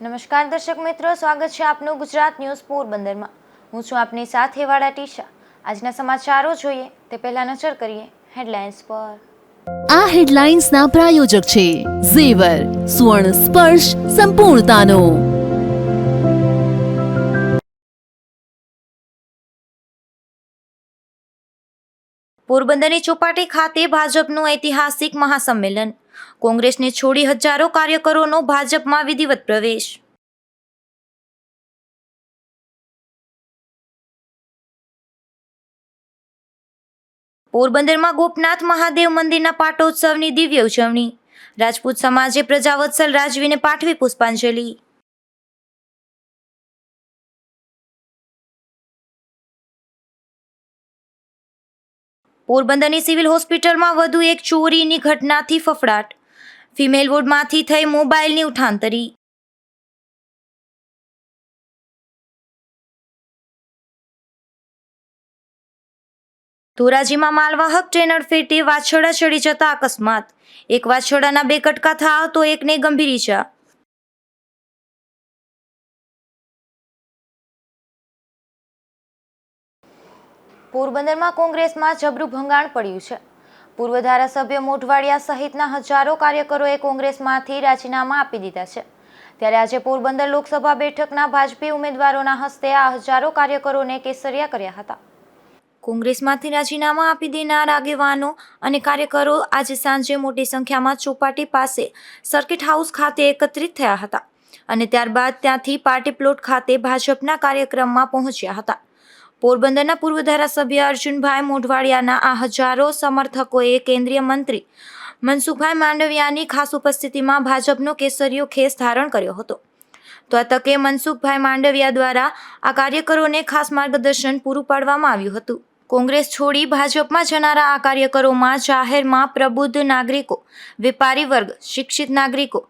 નમસ્કાર દર્શક મિત્રો સ્વાગત છે આપનું ગુજરાત ન્યૂઝ પોરબંદરમાં. હું છું આપની સાથે વાળા ટીશા. આજના સમાચારો જોઈએ તે પહેલા નજર કરીએ હેડલાઇન્સ પર. આ હેડલાઇન્સના પ્રાયોજક છે ઝેવર સુવર્ણ સ્પર્શ સંપૂર્ણતાનો. પોરબંદરની ચોપાટી ખાતે ભાજપનું ઐતિહાસિક મહાસંમેલન. કોંગ્રેસને છોડી હજારો કાર્યકરોનો ભાજપમાં વિધિવત પ્રવેશ. પોરબંદરમાં ગોપનાથ મહાદેવ મંદિરના પાટોત્સવની દિવ્ય ઉજવણી. રાજપૂત સમાજે પ્રજાવત્સલ રાજવીને પાઠવી પુષ્પાંજલિ. પોરબંદરની સિવિલ હોસ્પિટલમાં વધુ એક ચોરીની ઘટનાથી ફફડાટ. ફિમેલ વોર્ડમાંથી થઈ મોબાઈલની ઉઠાંતરી. ધોરાજીમાં માલવાહક ટ્રેનર ફેટે વાછરડા ચડી જતા અકસ્માત. એક વાછરડાના બે કટકા થયા તો એકને ગંભીર ઈજા. પોરબંદરમાં કોંગ્રેસમાં જબરું ભંગાણ પડ્યું છે. પૂર્વ ધારાસભ્ય મોઢવાડિયા સહિતના હજારો કાર્યકરોએ કોંગ્રેસમાંથી રાજીનામા આપી દીધા છે. ત્યારે આજે પોરબંદર લોકસભા બેઠકના ભાજપી ઉમેદવારોના હસ્તે આ હજારો કાર્યકરોને કેસરિયા કર્યા હતા. કોંગ્રેસમાંથી રાજીનામા આપી દેનાર આગેવાનો અને કાર્યકરો આજે સાંજે મોટી સંખ્યામાં ચોપાટી પાસે સર્કિટ હાઉસ ખાતે એકત્રિત થયા હતા અને ત્યારબાદ ત્યાંથી પાર્ટી પ્લોટ ખાતે ભાજપના કાર્યક્રમમાં પહોંચ્યા હતા. પોરબંદરના પૂર્વ ધારાસભ્ય અર્જુનભાઈ મોઢવાડિયાના આ હજારો સમર્થકોએ કેન્દ્રીય મંત્રી મનસુખભાઈ માંડવિયાની ખાસ ઉપસ્થિતિમાં ભાજપનો કેસરીયો ખેસ ધારણ કર્યો હતો. તો આ તકે મનસુખભાઈ માંડવિયા દ્વારા આ કાર્યકરોને ખાસ માર્ગદર્શન પૂરું પાડવામાં આવ્યું હતું. કોંગ્રેસ છોડી ભાજપમાં જનારા આ કાર્યકરોમાં જાહેરમાં પ્રબુદ્ધ નાગરિકો, વેપારી વર્ગ, શિક્ષિત નાગરિકો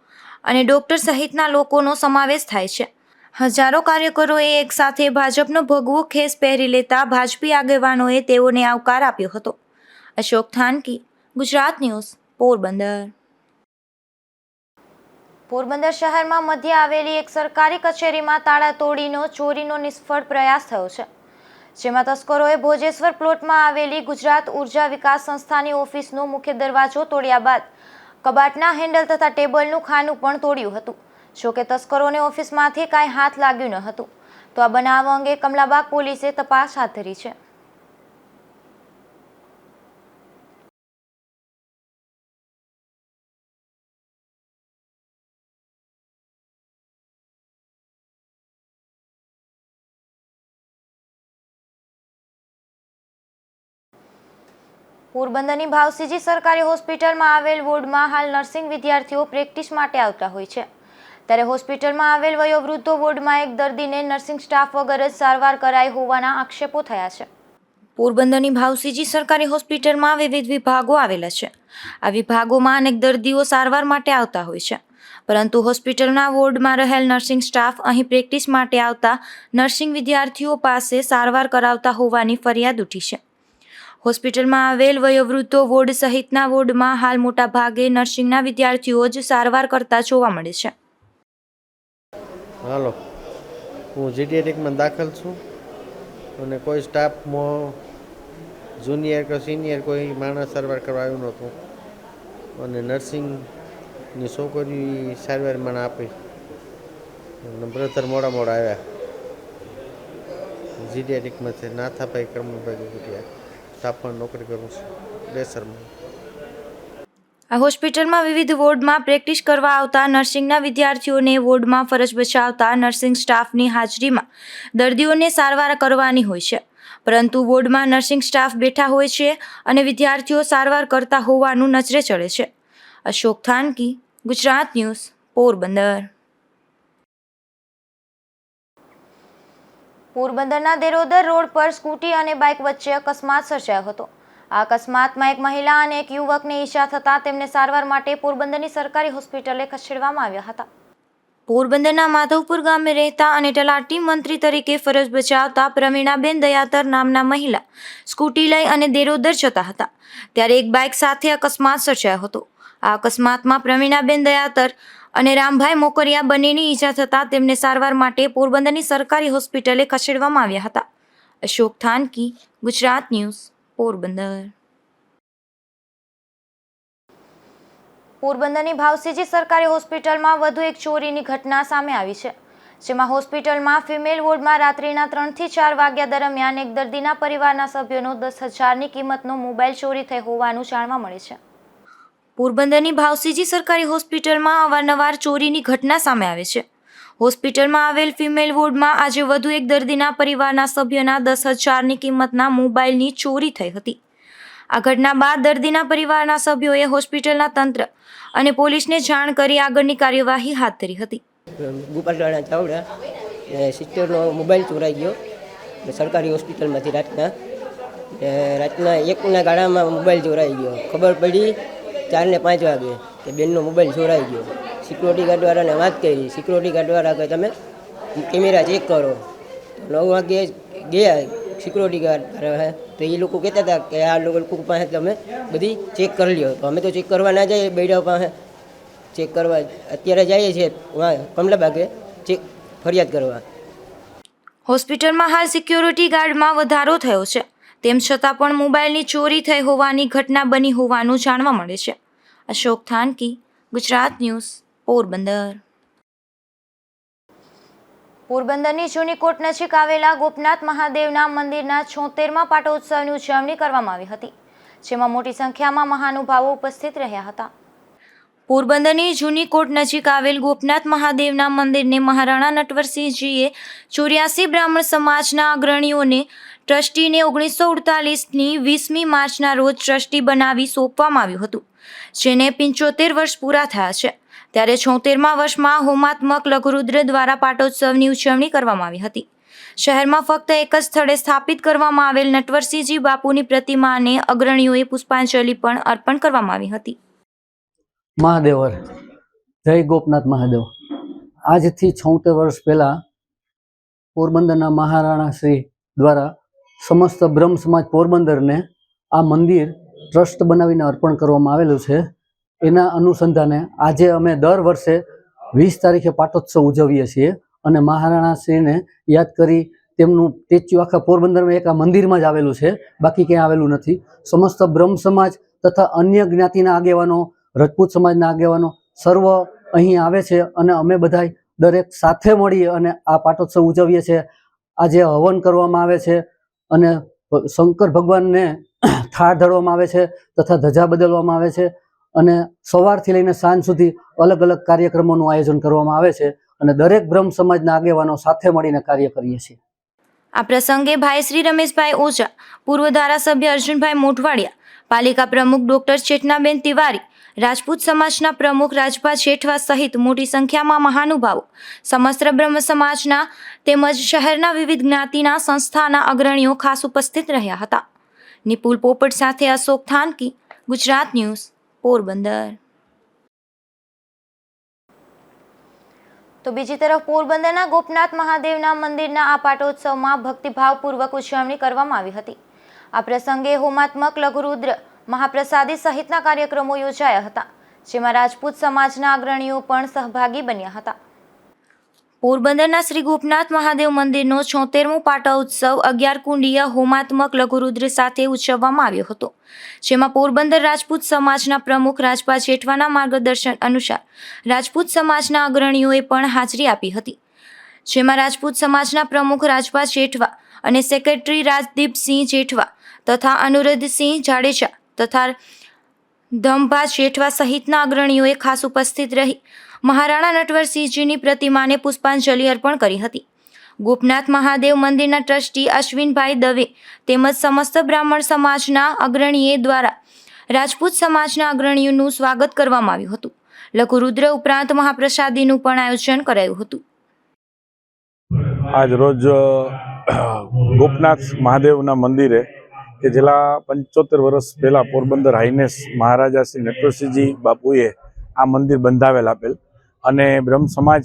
અને ડોક્ટર સહિતના લોકોનો સમાવેશ થાય છે. હજારો કાર્યકરોએ એકસાથે ભાજપનો ભગવો ખેસ પહેરી લેતા ભાજપી આગેવાનોએ તેઓને આવકાર આપ્યો હતો. અશોક થાનકી, ગુજરાત ન્યૂઝ, પોરબંદર. પોરબંદર શહેરમાં મધ્ય આવેલી એક સરકારી કચેરીમાં તાળા તોડીનો, ચોરીનો નિષ્ફળ પ્રયાસ થયો છે. જેમાં તસ્કરોએ ભોજેશ્વર પ્લોટમાં આવેલી ગુજરાત ઊર્જા વિકાસ સંસ્થાની ઓફિસનો મુખ્ય દરવાજો તોડ્યા બાદ કબાટના હેન્ડલ તથા ટેબલનું ખાનું પણ તોડ્યું હતું. જોકે તસ્કરોને ઓફિસમાંથી કાંઈ હાથ લાગ્યું ન હતું. તો આ બનાવ અંગે કમલાબાગ પોલીસે તપાસ હાથ ધરી છે. પોરબંદરની ભાવસીજી સરકારી હોસ્પિટલમાં આવેલ વોર્ડમાં હાલ નર્સિંગ વિદ્યાર્થીઓ પ્રેક્ટિસ માટે આવતા હોય છે. ત્યારે હોસ્પિટલમાં આવેલ વયોવૃદ્ધો વોર્ડમાં એક દર્દીને નર્સિંગ સ્ટાફ વગર જ સારવાર કરાઈ હોવાના આક્ષેપો થયા છે. પોરબંદરની ભાવસીજી સરકારી હોસ્પિટલમાં વિવિધ વિભાગો આવેલા છે. આ વિભાગોમાં અનેક દર્દીઓ સારવાર માટે આવતા હોય છે. પરંતુ હોસ્પિટલના વોર્ડમાં રહેલ નર્સિંગ સ્ટાફ અહીં પ્રેક્ટિસ માટે આવતા નર્સિંગ વિદ્યાર્થીઓ પાસે સારવાર કરાવતા હોવાની ફરિયાદ ઉઠી છે. હોસ્પિટલમાં આવેલ વયોવૃદ્ધો વોર્ડ સહિતના વોર્ડમાં હાલ મોટા ભાગે નર્સિંગના વિદ્યાર્થીઓ જ સારવાર કરતા જોવા મળે છે. હાલો. હું જીટીએટિકમાં દાખલ છું અને કોઈ સ્ટાફમાં જુનિયર કે સિનિયર કોઈ માણસ સારવાર કરવા આવ્યું નહોતું. અને નર્સિંગની છોકરી સારવાર મને આપી. અને બ્રધર મોડા મોડા આવ્યા. જીટીએટિકમાંથી નાથાભાઈ કર્મભાઈ ગુટિયા. સ્ટાફમાં નોકરી કરું છું. ડેસરમાં આ હોસ્પિટલમાં વિવિધ વોર્ડમાં પ્રેક્ટિસ કરવા આવતા નર્સિંગના વિદ્યાર્થીઓને વોર્ડમાં ફરજ બજાવતા નર્સિંગ સ્ટાફની હાજરીમાં દર્દીઓને સારવાર કરવાની હોય છે. પરંતુ વોર્ડમાં નર્સિંગ સ્ટાફ બેઠા હોય છે અને વિદ્યાર્થીઓ સારવાર કરતા હોવાનું નજરે ચડે છે. અશોક થાનકી, ગુજરાત ન્યૂઝ, પોરબંદર. પોરબંદરના દેરોદર રોડ પર સ્કૂટી અને બાઇક વચ્ચે અકસ્માત સર્જાયો હતો. આ અકસ્માતમાં એક મહિલા અને એક યુવકને ઈજા થતાં તેમને સારવાર માટે પોરબંદરની સરકારી હોસ્પિટલે ખસેડવામાં આવ્યા હતા. પોરબંદરના માધવપુર ગામે રહેતા અને તલાટી મંત્રી તરીકે ફરજ બજાવતા પ્રવીણાબેન દયાતર નામના મહિલા સ્કૂટી લઈ અને દેરોદર જતા હતા. ત્યારે એક બાઇક સાથે અકસ્માત સર્જાયો હતો. આ અકસ્માતમાં પ્રવીણાબેન દયાતર અને રામભાઈ મોકરિયા બંનેની ઈજા થતાં તેમને સારવાર માટે પોરબંદરની સરકારી હોસ્પિટલે ખસેડવામાં આવ્યા હતા. અશોક થાનકી, ગુજરાત ન્યૂઝ. પોરબંદર. પોરબંદરની ભાવસીજી સરકારી હોસ્પિટલમાં વધુ એક ચોરીની ઘટના સામે આવી છે, જેમાં હોસ્પિટલમાં ફિમેલ વોર્ડમાં રાત્રિના ત્રણથી ચાર વાગ્યા દરમિયાન એક દર્દીના પરિવારના સભ્યોનો દસ હજારની કિંમતનો મોબાઈલ ચોરી થઈ હોવાનું જાણવા મળે છે. પોરબંદરની ભાવસીજી સરકારી હોસ્પિટલમાં અવારનવાર ચોરીની ઘટના સામે આવે છે હોસ્પિટલમાં આવેલ ફિમેલ વોર્ડમાં આજે વધુ એક દર્દીના પરિવારના સભ્યોના દસ હજારની કિંમતના મોબાઈલની ચોરી થઈ હતી. આ ઘટના બાદ દર્દીના પરિવારના સભ્યોએ હોસ્પિટલના તંત્ર અને પોલીસને જાણ કરી આગળની કાર્યવાહી હાથ ધરી હતી. ગોપાલરાણા ચાવડા સિસ્ટરનો મોબાઈલ ચોરાઈ ગયો. સરકારી હોસ્પિટલમાંથી રાતના રાતના એકના ગાળામાં મોબાઈલ ચોરાઈ ગયો. ખબર પડી ચાર ને પાંચ વાગે કે બેનનો મોબાઈલ ચોરાઈ ગયો. સિક્યુરિટી ગાર્ડવાળાને વાત કરી. સિક્યુરિટી ગાર્ડવાળા કે તમે કેમેરા ચેક કરો. નવ વાગે ગયા સિક્યુરિટી ગાર્ડ તો એ લોકો કહેતા હતા કે આ લોકો પાસે તમે બધી ચેક કરી લ્યો. તો અમે તો ચેક કરવા ના જઈએ બેડા પાસે. ચેક કરવા અત્યારે જઈએ છીએ કમલાબાગે ચેક ફરિયાદ કરવા. હોસ્પિટલમાં હાલ સિક્યોરિટી ગાર્ડમાં વધારો થયો છે. તેમ છતાં પણ મોબાઈલની ચોરી થઈ હોવાની ઘટના બની હોવાનું જાણવા મળે છે. અશોક થાનકી, ગુજરાત ન્યૂઝ. પોરબંદર. પોરબંદરની જૂની કોટ નજીક આવેલા ગોપનાથ મહાદેવના મંદિરના છોતેરમા પાટોત્સવની ઉજવણી કરવામાં આવી હતી, જેમાં મોટી સંખ્યામાં મહાનુભાવો ઉપસ્થિત રહ્યા હતા. પોરબંદરની જૂની કોટ નજીક આવેલ ગોપનાથ મહાદેવના મંદિરને મહારાણા નટવરસિંહજીએ ચોર્યાસી બ્રાહ્મણ સમાજના અગ્રણીઓને ટ્રસ્ટીને ઓગણીસો અડતાલીસની વીસમી માર્ચના રોજ ટ્રસ્ટી બનાવી સોંપવામાં આવ્યું હતું, જેને પંચોતેર વર્ષ પૂરા થયા છે. ત્યારે છોતેરમા વર્ષમાં હોમાત્મક લઘુરુદ્ર દ્વારા પાટોત્સવની ઉજવણી કરવામાં આવી હતી. શહેરમાં ફક્ત એક જ સ્થળે સ્થાપિત કરવામાં આવેલ નટવરસિંહજી બાપુની પ્રતિમાને અગ્રણીઓએ પુષ્પાંજલિ પણ અર્પણ કરવામાં આવી હતી. મહાદેવર, જય ગોપનાથ મહાદેવ. આજથી છોતેર વર્ષ પહેલાં પોરબંદરના મહારાણા શ્રી દ્વારા સમસ્ત બ્રહ્મ સમાજ પોરબંદરને આ મંદિર ટ્રસ્ટ બનાવીને અર્પણ કરવામાં આવેલું છે. એના અનુસંધાને આજે અમે દર વર્ષે વીસ તારીખે પાટોત્સવ ઉજવીએ છીએ અને મહારાણા શ્રીને યાદ કરી તેમનું સ્ટેચ્યુ આખા પોરબંદરમાં એક આ મંદિરમાં જ આવેલું છે, બાકી ક્યાંય આવેલું નથી. સમસ્ત બ્રહ્મ સમાજ તથા અન્ય જ્ઞાતિના આગેવાનો, રજપૂત સમાજના આગેવાનો સર્વ અહીં આવે છે અને અમે બધા દરેક સાથે મળી અને આ પાટોત્સવ ઉજવીએ છીએ. આજે હવન કરવામાં આવે છે અને શંકર ભગવાનને થાળ ધરવામાં આવે છે તથા ધજા બદલવામાં આવે છે. અને સવારથી લઈને સાંજ સુધી અલગ અલગ કાર્યક્રમોનું આયોજન કરવામાં આવે છે અને દરેક બ્રહ્મ સમાજના આગેવાનો સાથે મળીને કાર્ય કરીએ છીએ. આ પ્રસંગે ભાઈ શ્રી રમેશભાઈ ઓઝા, પૂર્વ ધારાસભ્ય અર્જુનભાઈ મોઢવાડિયા, પાલિકા પ્રમુખ ડોક્ટર ચેતનાબેન તિવારી, રાજપૂત સમાજના પ્રમુખ રાજભા શેઠવા સહિત મોટી સંખ્યામાં મહાનુભાવો, સમસ્ત બ્રહ્મ સમાજના તેમજ શહેરના વિવિધ જ્ઞાતિના સંસ્થાના અગ્રણીઓ ખાસ ઉપસ્થિત રહ્યા હતા. નિપુલ પોપટ સાથે અશોક થાનકી, ગુજરાત ન્યૂઝ. પોરબંદર. તો બીજી તરફ પોરબંદરના ગોપનાથ મહાદેવના મંદિરના આ પાટોત્સવમાં ભક્તિભાવપૂર્વક ઉજવણી કરવામાં આવી હતી. આ પ્રસંગે હોમાત્મક લઘુરુદ્ર મહાપ્રસાદી સહિતના કાર્યક્રમો યોજાયા હતા, જેમાં રાજપૂત સમાજના અગ્રણીઓ પણ સહભાગી બન્યા હતા. પોરબંદરના શ્રી ગોપનાથ મહાદેવ મંદિરનો છોતેરમો પાટોત્સવ અગિયાર કુંડીય હોમાત્મક લઘુરુદ્ર સાથે ઉજવવામાં આવ્યો હતો, જેમાં પોરબંદર રાજપૂત સમાજના પ્રમુખ રાજપા જેઠવાના માર્ગદર્શન અનુસાર રાજપૂત સમાજના અગ્રણીઓએ પણ હાજરી આપી હતી. જેમાં રાજપૂત સમાજના પ્રમુખ રાજપા જેઠવા અને સેક્રેટરી રાજદીપસિંહ જેઠવા તથા અનુરધસિંહ જાડેજા તથા ધમભા જેઠવા સહિતના અગ્રણીઓએ ખાસ ઉપસ્થિત રહી મહારાણા નટવરસિંહજીની પ્રતિમાને પુષ્પાંજલિ અર્પણ કરી હતી. ગોપનાથ મહાદેવ મંદિરના ટ્રસ્ટી અશ્વિનભાઈ દવે તેમજ સમસ્ત બ્રાહ્મણ સમાજના અગ્રણીએ દ્વારા રાજપૂત સમાજના અગ્રણીઓનું સ્વાગત કરવામાં આવ્યું હતું. લઘુરુદ્ર ઉપરાંત મહાપ્રસાદીનું પણ આયોજન કરાયું હતું. આજ રોજ ગોપનાથ મહાદેવના મંદિરે, કે જેલા પંચોતેર વર્ષ પહેલાં પોરબંદર હાઈનેસ મહારાજા શ્રી નટવરસિંહજી બાપુએ આ મંદિર બંધાવેલ આપેલ અને બ્રહ્મ સમાજ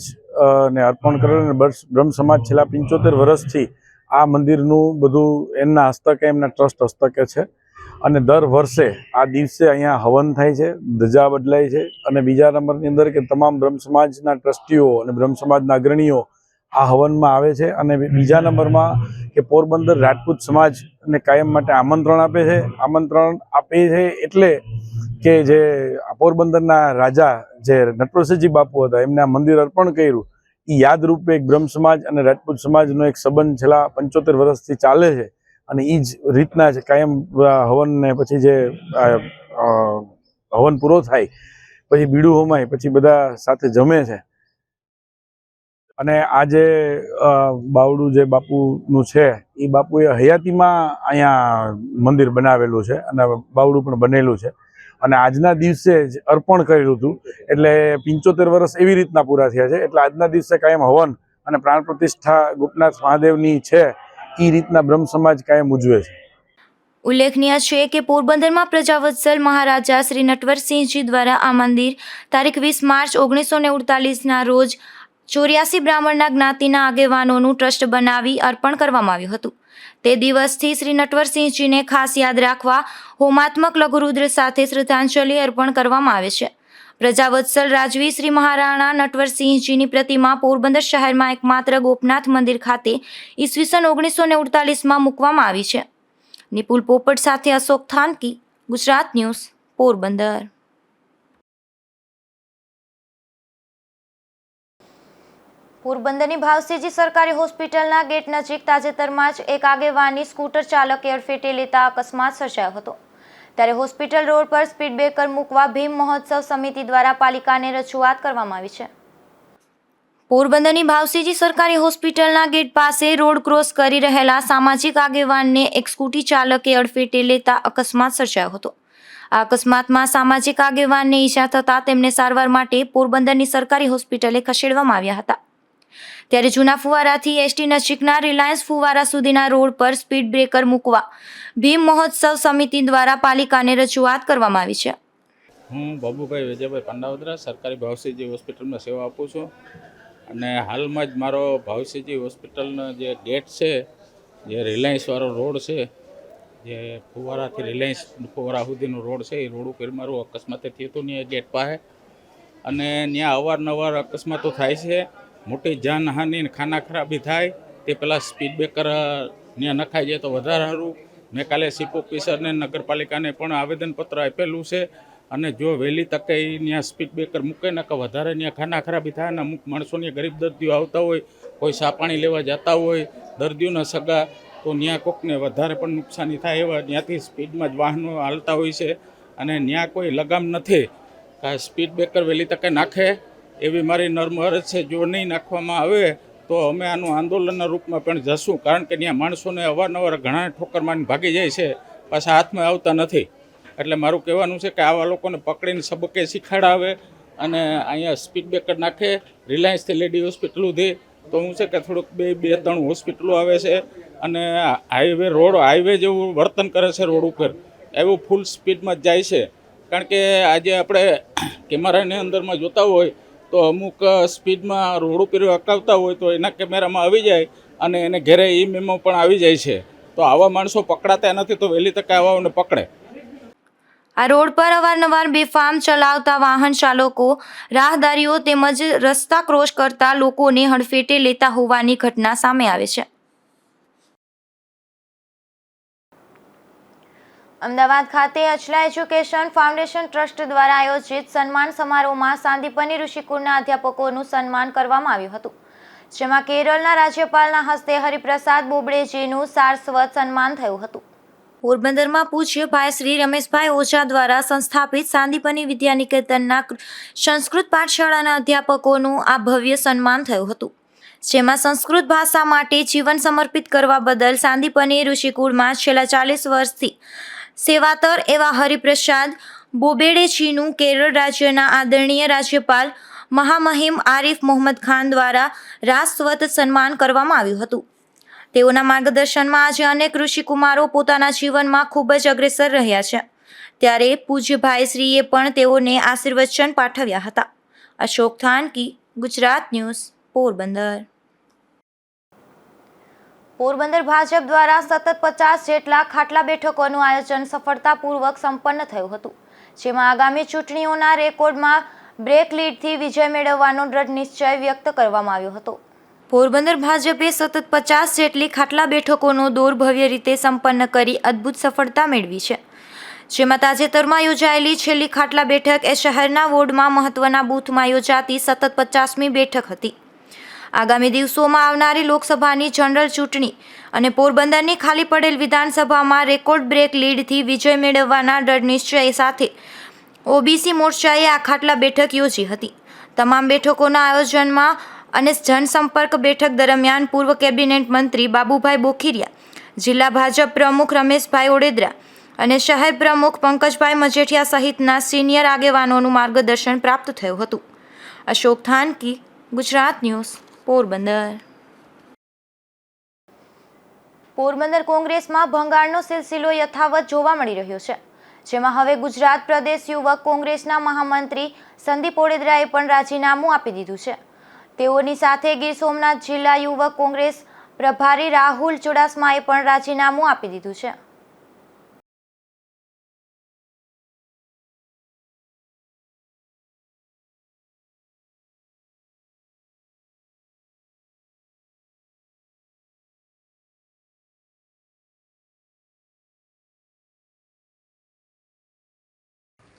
ને અર્પણ કરેલ અને બ્રહ્મ સમાજ છેલ્લા પંચોતેર વર્ષથી આ મંદિરનું બધું એમના હસ્તકે, એમના ટ્રસ્ટ હસ્તકે છે. અને દર વર્ષે આ દિવસે અહીંયા હવન થાય છે, ધજા બદલાય છે અને બીજા નંબરની અંદર કે તમામ બ્રહ્મ સમાજના ટ્રસ્ટીઓ અને બ્રહ્મ સમાજના અગ્રણીઓ આ હવનમાં આવે છે અને બીજા નંબરમાં કે પોરબંદર રાજપૂત સમાજને કાયમ માટે આમંત્રણ આપે છે. આમંત્રણ આપે છે એટલે કે જે પોરબંદરના રાજા જે નટવરસિંહજી બાપુ હતા, એમને આ મંદિર અર્પણ કર્યું એ યાદરૂપે એક બ્રહ્મ સમાજ અને રાજપૂત સમાજનો એક સંબંધ છેલ્લા પંચોતેર વર્ષથી ચાલે છે અને એ જ રીતના જ કાયમ હવનને પછી જે હવન પૂરો થાય, પછી બીડું હોમાય, પછી બધા સાથે જમે છે. અને આ જે બાવડું જે બાપુનું છે એ બાપુએ હયાતીમાં અહીંયા મંદિર બનાવેલું છે અને બાવડું પણ બનેલું છે. અને આજના દિવસે જ અર્પણ કર્યું હતું. એટલે પંચોતેર વર્ષ એવી રીતના પૂરા થયા છે. એટલે આજના દિવસે કાયમ હવન અને પ્રાણ પ્રતિષ્ઠા ગોપનાથ મહાદેવની છે એ રીતના બ્રહ્મ સમાજ કાયમ ઉજવે છે. ઉલ્લેખનીય છે કે પોરબંદરમાં પ્રજાવત્સલ મહારાજા શ્રી નટવરસિંહજી દ્વારા આ મંદિર તારીખ વીસ માર્ચ ઓગણીસો ને ઉડતાલીસના રોજ ચોર્યાસી બ્રાહ્મણના જ્ઞાતિના આગેવાનોનું ટ્રસ્ટ બનાવી અર્પણ કરવામાં આવ્યું હતું. તે દિવસથી શ્રી નટવરસિંહજીને ખાસ યાદ રાખવા હોમાત્મક લઘુરુદ્ર સાથે શ્રદ્ધાંજલિ અર્પણ કરવામાં આવે છે. પ્રજાવત્સલ રાજવી શ્રી મહારાણા નટવરસિંહજીની પ્રતિમા પોરબંદર શહેરમાં એકમાત્ર ગોપનાથ મંદિર ખાતે ઈસવીસન ઓગણીસો ને ઉડતાલીસમાં મૂકવામાં આવી છે. નિપુલ પોપટ સાથે અશોક થાનકી, ગુજરાત ન્યૂઝ, પોરબંદર. પોરબંદરની ભાવસીજી સરકારી હોસ્પિટલના ગેટ નજીક તાજેતરમાં જ એક આગેવાની સ્કૂટર ચાલકે અડફેટે લેતા અકસ્માત સર્જાયો હતો. ત્યારે હોસ્પિટલ રોડ પર સ્પીડ બ્રેકર મૂકવા ભીમ મહોત્સવ સમિતિ દ્વારા પાલિકાને રજૂઆત કરવામાં આવી છે. પોરબંદરની ભાવસીજી સરકારી હોસ્પિટલના ગેટ પાસે રોડ ક્રોસ કરી રહેલા સામાજિક આગેવાનને એક સ્કૂટી ચાલકે અડફેટે લેતા અકસ્માત સર્જાયો હતો. આ અકસ્માતમાં સામાજિક આગેવાનને ઈજા થતાં તેમને સારવાર માટે પોરબંદરની સરકારી હોસ્પિટલે ખસેડવામાં આવ્યા હતા. ત્યારે જૂના ફુવારાથી એસટી નજીકના રિલાયન્સ ફુવારા સુધીના રોડ પર સ્પીડ બ્રેકર મૂકવા ભીમ મહોત્સવ સમિતિ દ્વારા પાલિકાને રજૂઆત કરવામાં આવી છે. હું બાબુભાઈ વિજયભાઈ પંડાવદરા, સરકારી ભાવસીજી હોસ્પિટલમાં સેવા આપું છું. અને હાલમાં જ મારો ભાવસીજી હોસ્પિટલનો જે ગેટ છે, જે રિલાયન્સવાળો રોડ છે, જે ફુવારાથી રિલાયન્સ ફુવારા સુધીનો રોડ છે, એ રોડ ઉપર મારું અકસ્માતે થયું હતું ને એ ગેટ પાસે. અને ત્યાં અવારનવાર અકસ્માતો થાય છે. મોટી જાનહાનિ ખાના ખરાબી થાય, તે પહેલાં સ્પીડ બ્રેકર ત્યાં નખાઈ જાય તો વધારે સારું. મેં કાલે ચીફ ઓફિસરને નગરપાલિકાને પણ આવેદનપત્ર આપેલું છે અને જો વહેલી તકે ત્યાં સ્પીડ બ્રેકર મૂકે ને કે વધારે ત્યાં ખાના ખરાબી થાય અને અમુક માણસોને ગરીબ દર્દીઓ આવતા હોય, કોઈ સાપાણી લેવા જતા હોય, દર્દીઓના સગા, તો ત્યાં કોકને વધારે પણ નુકસાની થાય એવા ત્યાંથી સ્પીડમાં જ વાહનો હાલતા હોય છે. અને ત્યાં કોઈ લગામ નથી. કાં સ્પીડ બ્રેકર વહેલી તકે નાખે એવી મારી નર્મ છે, જો નહીં નાખવામાં આવે તો અમે આનું આંદોલનના રૂપમાં પણ જશું. કારણ કે ત્યાં માણસોને અવારનવાર ઘણા ઠોકર મારીને ભાગી જાય છે, પાછા હાથમાં આવતા નથી. એટલે મારું કહેવાનું છે કે આવા લોકોને પકડીને સબકે શીખવાડાવે અને અહીંયા સ્પીડ બ્રેકર નાખે રિલાયન્સથી લેડી હોસ્પિટલ સુધી. તો હું છે કે થોડુંક બે બે, ત્રણ હોસ્પિટલો આવે છે અને હાઈવે રોડ હાઈવે જેવું વર્તન કરે છે રોડ ઉપર. એવું ફૂલ સ્પીડમાં જાય છે. કારણ કે આજે આપણે કેમેરાની અંદરમાં જોતા હોય તો અમુક સ્પીડમાં રોડ ઉપર અટકાવતા હોય તો એના કેમેરામાં આવી જાય અને એને ઘેરે ઈ મેમો પણ આવી જાય છે. તો આવા માણસો પકડાતા નથી તો વહેલી તકે આવાઓને પકડે. આ રોડ પર અવારનવાર બેફામ ચલાવતા વાહન ચાલકો, રાહદારીઓ તેમજ રસ્તા ક્રોસ કરતા લોકોને હડફેટે લેતા હોવાની ઘટના સામે આવે છે. અમદાવાદ ખાતે અચલા એજ્યુકેશન ફાઉન્ડેશન ટ્રસ્ટ દ્વારા આયોજિત સન્માન સમારોહમાં સાંદીપની ઋષિકુળના અધ્યાપકોનું સન્માન કરવામાં આવ્યું હતું, જેમાં કેરળના રાજ્યપાલના હસ્તે હરિપ્રસાદ બોબડેજીનું સારસ્વત સન્માન થયું હતું. પોરબંદરમાં પૂજ્ય ભાઈ શ્રી રમેશભાઈ ઓઝા દ્વારા સંસ્થાપિત સાંદીપની વિદ્યાનિકેતનના સંસ્કૃત પાઠશાળાના અધ્યાપકોનું આ ભવ્ય સન્માન થયું હતું, જેમાં સંસ્કૃત ભાષા માટે જીવન સમર્પિત કરવા બદલ સાંદીપની ઋષિકુળમાં છેલ્લા ચાલીસ વર્ષથી સેવાતર એવા હરિપ્રસાદ બોબેડેજીનું કેરળ રાજ્યના આદરણીય રાજ્યપાલ મહામહિમ આરિફ મોહમ્મદ ખાન દ્વારા રાષ્ટ્રવત સન્માન કરવામાં આવ્યું હતું. તેઓના માર્ગદર્શનમાં આજે અનેક ઋષિકુમારો પોતાના જીવનમાં ખૂબ જ અગ્રેસર રહ્યા છે. ત્યારે પૂજ્યભાઈશ્રીએ પણ તેઓને આશીર્વચન પાઠવ્યા હતા. અશોક થાનકી, ગુજરાત ન્યૂઝ, પોરબંદર. પોરબંદર ભાજપ દ્વારા સતત પચાસ જેટલા ખાટલા બેઠકોનું આયોજન સફળતાપૂર્વક સંપન્ન થયું હતું, જેમાં આગામી ચૂંટણીઓના રેકોર્ડમાં બ્રેક લીડથી વિજય મેળવવાનો દ્રઢ નિશ્ચય વ્યક્ત કરવામાં આવ્યો હતો. પોરબંદર ભાજપે સતત પચાસ જેટલી ખાટલા બેઠકોનો દોર ભવ્ય રીતે સંપન્ન કરી અદ્ભુત સફળતા મેળવી છે. જેમાં તાજેતરમાં યોજાયેલી છેલ્લી ખાટલા બેઠક એ શહેરના વોર્ડમાં મહત્વના બૂથમાં યોજાતી સતત પચાસમી બેઠક હતી. આગામી દિવસોમાં આવનારી લોકસભાની જનરલ ચૂંટણી અને પોરબંદરની ખાલી પડેલ વિધાનસભામાં રેકોર્ડ બ્રેક લીડથી વિજય મેળવવાના દૃઢ નિશ્ચય સાથે ઓબીસી મોરચાએ આ ખાટલા બેઠક યોજી હતી. તમામ બેઠકોના આયોજનમાં અને જનસંપર્ક બેઠક દરમિયાન પૂર્વ કેબિનેટ મંત્રી બાબુભાઈ બોખીરિયા, જિલ્લા ભાજપ પ્રમુખ રમેશભાઈ ઓડેદરા અને શહેર પ્રમુખ પંકજભાઈ મજેઠિયા સહિતના સિનિયર આગેવાનોનું માર્ગદર્શન પ્રાપ્ત થયું હતું. અશોક થાનકી, ગુજરાત ન્યૂઝ. પોરબંદર. પોરબંદર કોંગ્રેસમાં ભંગાણનો સિલસિલો યથાવત જોવા મળી રહ્યો છે, જેમાં હવે ગુજરાત પ્રદેશ યુવક કોંગ્રેસના મહામંત્રી સંદીપ ઓડેદરાએ પણ રાજીનામું આપી દીધું છે. તેઓની સાથે ગીર સોમનાથ જિલ્લા યુવક કોંગ્રેસ પ્રભારી રાહુલ ચુડાસમાએ પણ રાજીનામું આપી દીધું છે.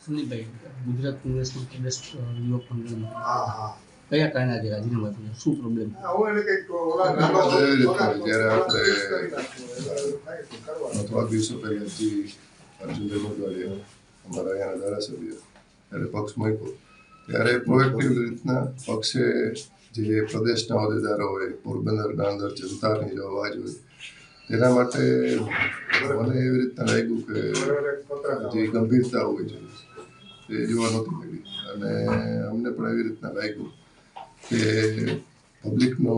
સુનિલભાઈ ગુજરાત કોંગ્રેસમાં પ્રદેશ અ, યુવક મંડળમાં કયા કારણે આજે રાજીનામા આપ્યું? શું પ્રોબ્લેમ જ્યારે આપણે થોડા દિવસો પહેલા જે અર્જુનભાઈ મોઢવાડિયા અમારા અહીંયાના ધારાસભ્ય ત્યારે પક્ષ મૂક્યો ત્યારે પ્રોએક્ટિવ રીતના પક્ષે જે પ્રદેશના હોદ્દેદારો હોય પોરબંદરના અંદર જનતાની જો અવાજ હોય તેના માટે મને એવી રીતના લાગ્યું કે જે ગંભીરતા હોય છે એ જોવા નહોતી મળી અને અમને પણ એવી રીતના લાગ્યું કે પબ્લિકનો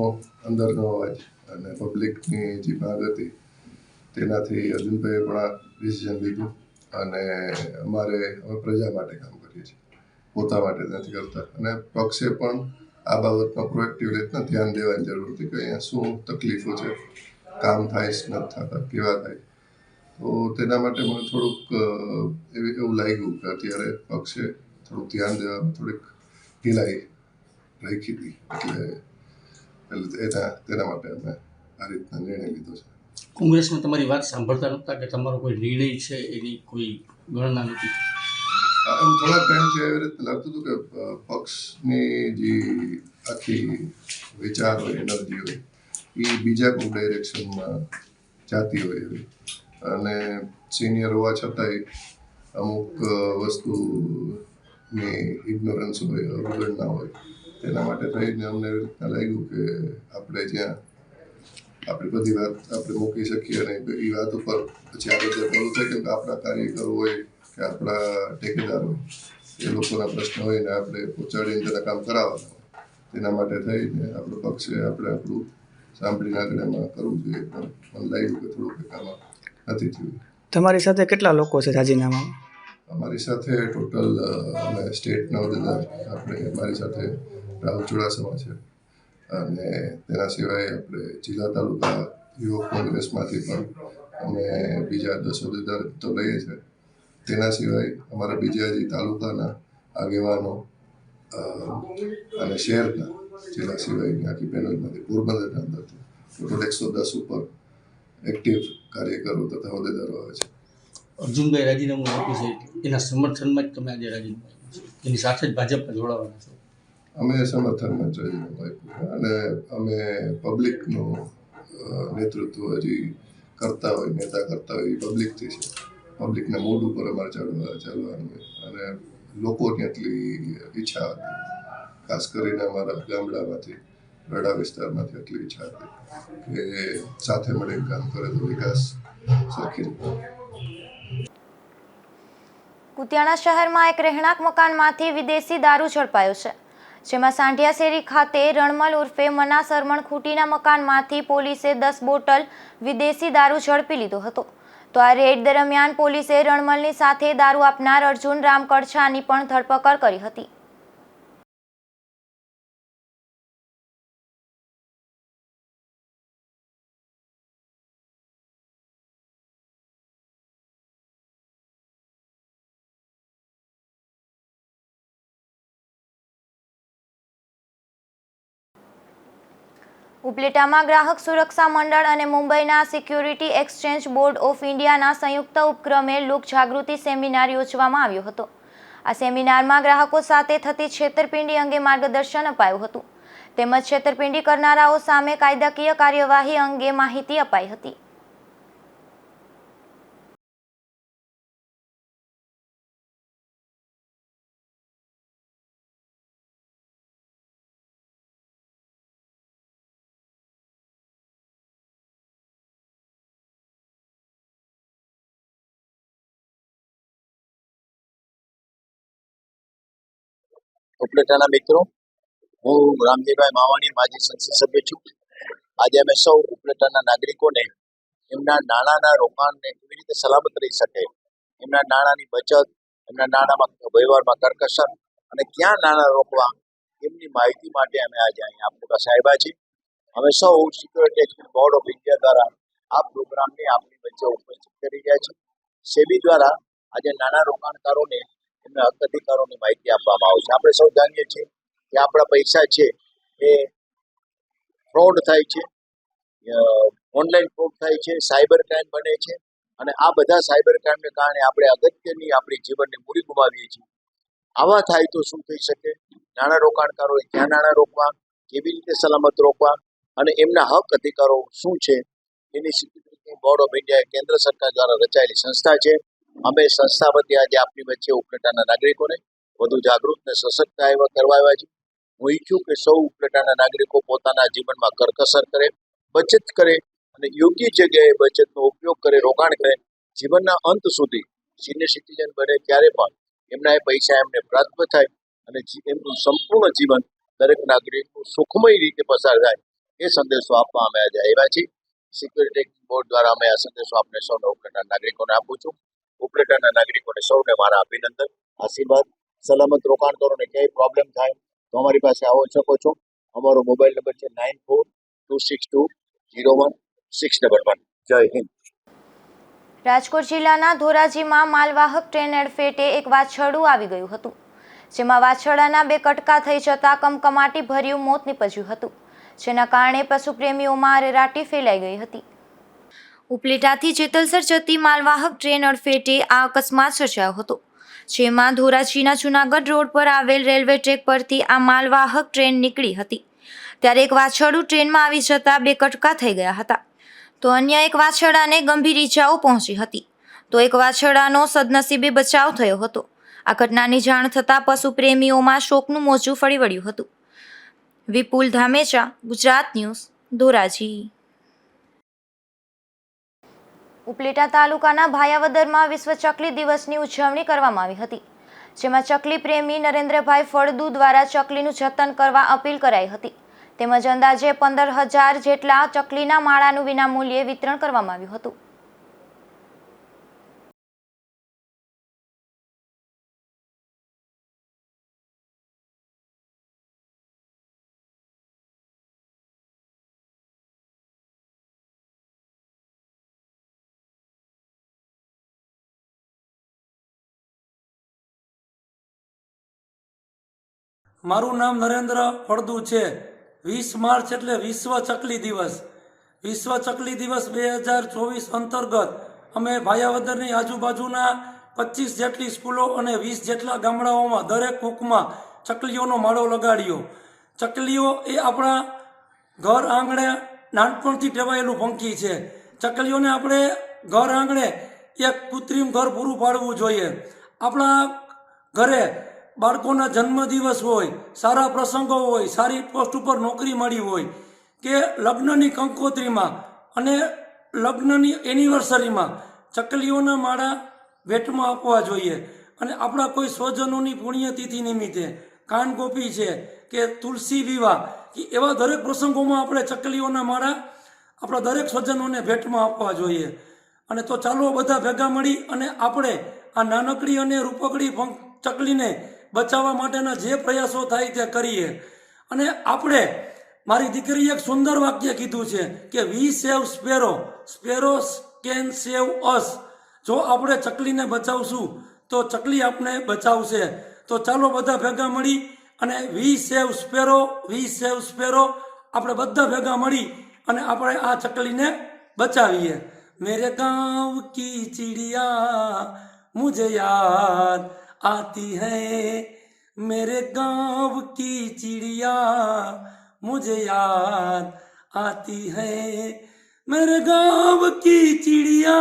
અંદરનો અવાજ અને પબ્લિકની જે માંગ હતી, તેનાથી અર્જુનભાઈએ પણ આ ડિસિઝન લીધું અને અમારે અમે પ્રજા માટે કામ કરીએ છીએ. પોતા માટે નથી કરતા. અને પક્ષે પણ આ બાબતમાં પ્રોએક્ટિવ રીતના ધ્યાન દેવાની જરૂર હતી કે અહીંયા શું તકલીફો છે, કામ થાય, નથી થતા, કેવા થાય. તો તેના માટે મને થોડુંક એવી લાગ્યું કે અત્યારે પક્ષે થોડુંક ધ્યાન દેવામાં થોડીક ઢીલાઈ રાખી હતી. એટલે એટલે એના તેના માટે અમે આ રીતના નિર્ણય લીધો છે. કોંગ્રેસમાં તમારી વાત સાંભળતા નહોતા કે તમારો કોઈ નિર્ણય છે એની કોઈ ગણના નથી? એવું થોડાક ટાઈમથી એવી રીતે લાગતું હતું કે પક્ષની જે આખી વિચાર હોય એનર્જી હોય એ બીજા કોઈ ડાયરેક્શનમાં જાતી હોય એવી. અને સિનિયર હોવા છતાંય અમુક વસ્તુની ઇગ્નોરન્સ હોય, અવગણના હોય, તેના માટે થઈને અમને રીતના લાગ્યું કે આપણે જ્યાં આપણી બધી વાત આપણે મૂકી શકીએ અને એ વાત ઉપર પછી આપણે જે બોલું છે કે આપણા કાર્યકરો હોય કે આપણા ઠેકેદાર હોય, એ લોકોના પ્રશ્ન હોય ને આપણે પહોંચાડીને તેના કામ કરાવવાના તેના માટે થઈને આપણો પક્ષે આપણે આપણું સાંભળીને આગળ એમાં કરવું જોઈએ. પણ મને લાગ્યું કે થોડુંક કામ આમાં નથી થયું તમારી સાથે કેટલા લોકો છે રાજીનામા? અમારી સાથે ટોટલ અમે સ્ટેટના હોદ્દેદાર આપણે મારી સાથે રાહુલ ચુડાસમા છે. અને તેના સિવાય આપણે જિલ્લા તાલુકા યુવક કોંગ્રેસમાંથી પણ અમે બીજા દસ હોદ્દેદાર તો લઈએ છીએ તેના સિવાય અમારા બીજા જે તાલુકાના આગેવાનો અને શહેરના જિલ્લા સિવાયની આખી પેનલમાંથી પોરબંદરના અંદરથી ટોટલ એકસો દસ ઉપર એક્ટિવ કાર્યકરો તથા હોદ્દેદારો આવે છે. અર્જુનભાઈ રાજીનામું આપ્યું છે એના સમર્થનમાં જ તમે આજે રાજીનામું એની સાથે જ ભાજપમાં જોડાવાના છો. અમે સમર્થનમાં જ રાજીનામું આપ્યું અને અમે પબ્લિકનું નેતૃત્વ હજી કરતા હોય નેતા કરતા હોય એ પબ્લિકથી છે. પબ્લિકના મૂડ ઉપર અમારે ચાલવા ચાલવાનું અને લોકોની એટલી ઈચ્છા હતી. ખાસ કરીને અમારા ગામડામાંથી. રડા વિસ્તારમાંથી આટલી ઈચ્છા હતી કે સાથે મળીને કામ કરે તો વિકાસ સરખી રીતે. કુતિયાણા શહેરમાં એક રહેણાંક મકાનમાંથી વિદેશી દારૂ ઝડપાયો છે, જેમાં સાંઢિયા શેરી ખાતે રણમલ ઉર્ફે મના સરમણ ખૂટીના મકાનમાંથી પોલીસે દસ બોટલ વિદેશી દારૂ ઝડપી લીધો હતો. તો આ રેડ દરમિયાન પોલીસે રણમલની સાથે દારૂ આપનાર અર્જુન રામ કડછાની પણ ધરપકડ કરી હતી. ઉપલેટામાં ગ્રાહક સુરક્ષા મંડળ અને મુંબઈના સિક્યુરિટી એક્સચેન્જ બોર્ડ ઓફ ઇન્ડિયાના સંયુક્ત ઉપક્રમે લોક જાગૃતિ સેમિનાર યોજવામાં આવ્યો હતો. આ સેમિનારમાં ગ્રાહકો સાથે થતી છેતરપિંડી અંગે માર્ગદર્શન અપાયું હતું. તેમજ છેતરપિંડી કરનારાઓ સામે કાયદાકીય કાર્યવાહી અંગે માહિતી અપાઈ હતી. ઉપલેટાના મિત્રો, હું રામજીભાઈ માવાણી, માજી સંસદ સભ્ય છું. આજે અમે સૌ ઉપલેટાના નાગરિકોને એમના નાણાંના રોકાણને કેવી રીતે સલામત રહી શકે, એમના નાણાંની બચત, એમના નાણાંમાં વ્યવહારમાં કરકસર અને ક્યાં નાણાં રોકવા, એમની માહિતી માટે અમે આજે અહીંયા આપણી પાસે આવ્યા છીએ. અમે સૌ સિક્યોરિટી બોર્ડ ઓફ ઇન્ડિયા દ્વારા આ પ્રોગ્રામને આપણી વચ્ચે ઉપસ્થિત કરી રહ્યા છીએ. સેબી દ્વારા આજે નાના રોકાણકારોને એમના હક અધિકારોની માહિતી આપવામાં આવશે આપણે સૌ જાણીએ છીએ કે આપણા પૈસા છે એ ફ્રોડ થાય છે. ઓનલાઈન ફ્રોડ થાય છે, સાયબર ક્રાઇમ બને છે અને આ બધા સાયબર ક્રાઇમને કારણે આપણે અગત્યની આપણી જીવનની મૂડી ગુમાવીએ છીએ. આવા થાય તો શું થઈ શકે? નાણાં રોકાણકારોએ ક્યાં નાણાં રોકવા? કેવી રીતે સલામત રોકવા? અને એમના હક અધિકારો શું છે? એની બોર્ડ ઓફ ઇન્ડિયા કેન્દ્ર સરકાર દ્વારા રચાયેલી સંસ્થા છે. અમે સંસ્થા વતી આજે આપની વચ્ચે ઉપલેટાના નાગરિકોને વધુ જાગૃત ને સશક્ત એવા કરવા આવ્યા છીએ. હું ઈચ્છું કે સૌ ઉપલેટાના નાગરિકો પોતાના જીવનમાં કરકસર કરે, બચત કરે અને યોગ્ય જગ્યાએ બચતનો ઉપયોગ કરે, રોકાણ કરે. જીવનના અંત સુધી સિનિયર સિટીઝન બને ત્યારે પણ. એમના એ પૈસા એમને પ્રાપ્ત થાય અને એમનું સંપૂર્ણ જીવન દરેક નાગરિકનું સુખમય રીતે પસાર થાય. એ સંદેશો આપવા અમે આજે આવ્યા છીએ. સિક્યુરિટી બોર્ડ દ્વારા અમે આ સંદેશો આપને સૌને ઉપલેટાના નાગરિકોને આપું છું. ઉપલેટાના નાગરિકોને સૌને મારા અભિનંદન, આશીર્વાદ, સલામત રોકાણ ધોરણે ક્યાંય પ્રોબ્લેમ થાય તો અમારી પાસે આવો શકો છો. અમારો મોબાઈલ નંબર છે nine four two six two zero one six double one Jai Hind. Rajkot જિલ્લાના ધોરાજીમાં માલવાહક ટ્રેન અડફેટે એક વાછરડું આવી ગયું હતું, જેમાં વાછરડાના બે કટકા થઈ જતા કમકમાટી ભર્યું મોત નીપજ્યું હતું, જેના કારણે પશુપ્રેમીઓમાં રેરાટી ફેલાઈ ગઈ હતી. ઉપલેટાથી જેતલસર જતી માલવાહક ટ્રેન અડફેટે આ અકસ્માત સર્જાયો હતો, જેમાં ધોરાજીના જૂનાગઢ રોડ પર આવેલ રેલવે ટ્રેક પરથી આ માલવાહક ટ્રેન નીકળી હતી. ત્યારે એક વાછરડું ટ્રેનમાં આવી જતા બે કટકા થઈ ગયા હતા. તો અન્ય એક વાછરડાને ગંભીર ઈજાઓ પહોંચી હતી. તો એક વાછરડાનો સદનસીબે બચાવ થયો હતો. આ ઘટનાની જાણ થતાં પશુપ્રેમીઓમાં શોકનું મોજું ફરી વળ્યું હતું. વિપુલ ધામેચા, ગુજરાત ન્યૂઝ, ધોરાજી. ઉપલેટા તાલુકાના ભાયાવદરમાં વિશ્વ ચકલી દિવસની ઉજવણી કરવામાં આવી હતી, જેમાં ચકલી પ્રેમી નરેન્દ્રભાઈ ફળદુ દ્વારા ચકલીનું જતન કરવા અપીલ કરાઈ હતી. તેમજ અંદાજે પંદર હજાર જેટલા ચકલીના માળાનું વિનામૂલ્યે વિતરણ કરવામાં આવ્યું હતું. મારું નામ નરેન્દ્ર ફળદુ છે. વીસ માર્ચ એટલે વિશ્વ ચકલી દિવસ. વિશ્વ ચકલી દિવસ બે હજાર ચોવીસ અંતર્ગત અમે ભાયાવદરની આજુબાજુના પચીસ જેટલી સ્કૂલો અને વીસ જેટલા ગામડાઓમાં દરેક કૂકમાં ચકલીઓનો માળો લગાડ્યો. ચકલીઓ એ આપણા ઘર આંગણે નાનપણથી ટેવાયેલું પંખી છે. ચકલીઓને આપણે ઘર આંગણે એક કૃત્રિમ ઘર પૂરું પાડવું જોઈએ. આપણા ઘરે બાળકોના જન્મદિવસ હોય, સારા પ્રસંગો હોય, સારી પોસ્ટ ઉપર નોકરી મળી હોય, કે લગ્નની કંકોત્રીમાં અને લગ્નની એનિવર્સરીમાં ચકલીઓના માળા ભેટમાં આપવા જોઈએ. અને આપણા કોઈ સ્વજનોની પુણ્યતિથિ નિમિત્તે કાનગોપી છે કે તુલસી વિવાહ, કે એવા દરેક પ્રસંગોમાં આપણે ચકલીઓના માળા આપણા દરેક સ્વજનોને ભેટમાં આપવા જોઈએ. અને તો ચાલો બધા ભેગા મળી અને આપણે આ નાનકડી અને રૂપકડી ચકલીને બચાવવા માટેના જે પ્રયાસો થાય તે કરીએ. અને આપણે, મારી દીકરીએ એક સુંદર વાક્ય કીધું છે કે we save sparrow sparrow can save us જો આપણે ચકલીને બચાવશું, તો ચકલી આપણે બચાવશે. તો ચાલો બધા ભેગા મળી અને વી સેવ સ્પેરો વી સેવ સ્પેરો આપણે બધા ભેગા મળી અને આપણે આ ચકલીને બચાવીએ. મેરે ગાંવ કી ચીડિયા, મુજે યાદ आती है मेरे गांव की चिड़िया मुझे याद आती है मेरे गांव की चिड़िया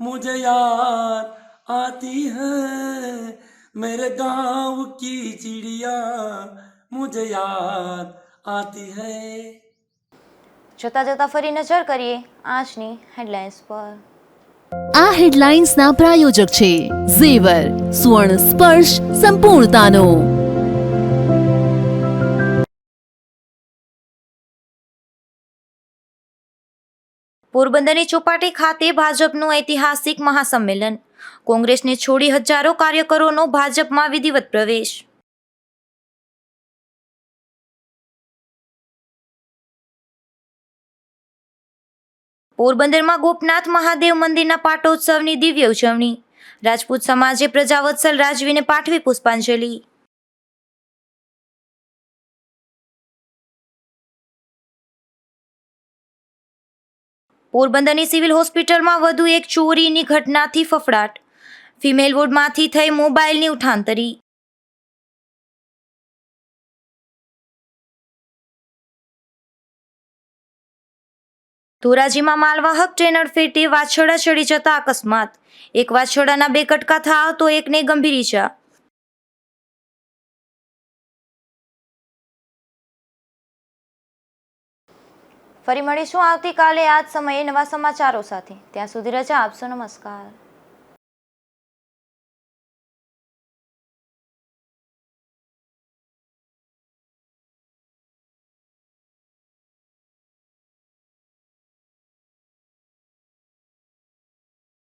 मुझे याद आती है मेरे गांव की चिड़िया मुझे याद आती है જતા જતા ફરી નજર કરીએ આજની હેડલાઇન્સ પર આ હેડલાઇન્સના પ્રાયોજક છે ઝેવર, સુવર્ણ સ્પર્શ સંપૂર્ણતાનો. પોરબંદરની ચોપાટી ખાતે ભાજપનું ઐતિહાસિક મહાસંમેલન. કોંગ્રેસને છોડી હજારો કાર્યકરોનો ભાજપમાં વિધિવત પ્રવેશ. પોરબંદરમાં ગોપનાથ મહાદેવ મંદિરના પાટોત્સવની દિવ્ય ઉજવણી. રાજપૂત સમાજે પ્રજાવત્સલ રાજવીને પાઠવી પુષ્પાંજલિ. પોરબંદરની સિવિલ હોસ્પિટલમાં વધુ એક ચોરીની ઘટનાથી ફફડાટ. ફિમેલ વોર્ડમાંથી થઈ મોબાઈલની ઉઠાંતરી. ધોરાજીમાં માલવાહક ટ્રેનર ફેટે વાછરડા ચડી જતા અકસ્માત. એક વાછરડાના બે કટકા થાવ તો એકને ગંભીર ઈજા. ફરી મળીશું આવતીકાલે આ જ સમયે નવા સમાચારો સાથે. ત્યાં સુધી રજા આપશો, નમસ્કાર.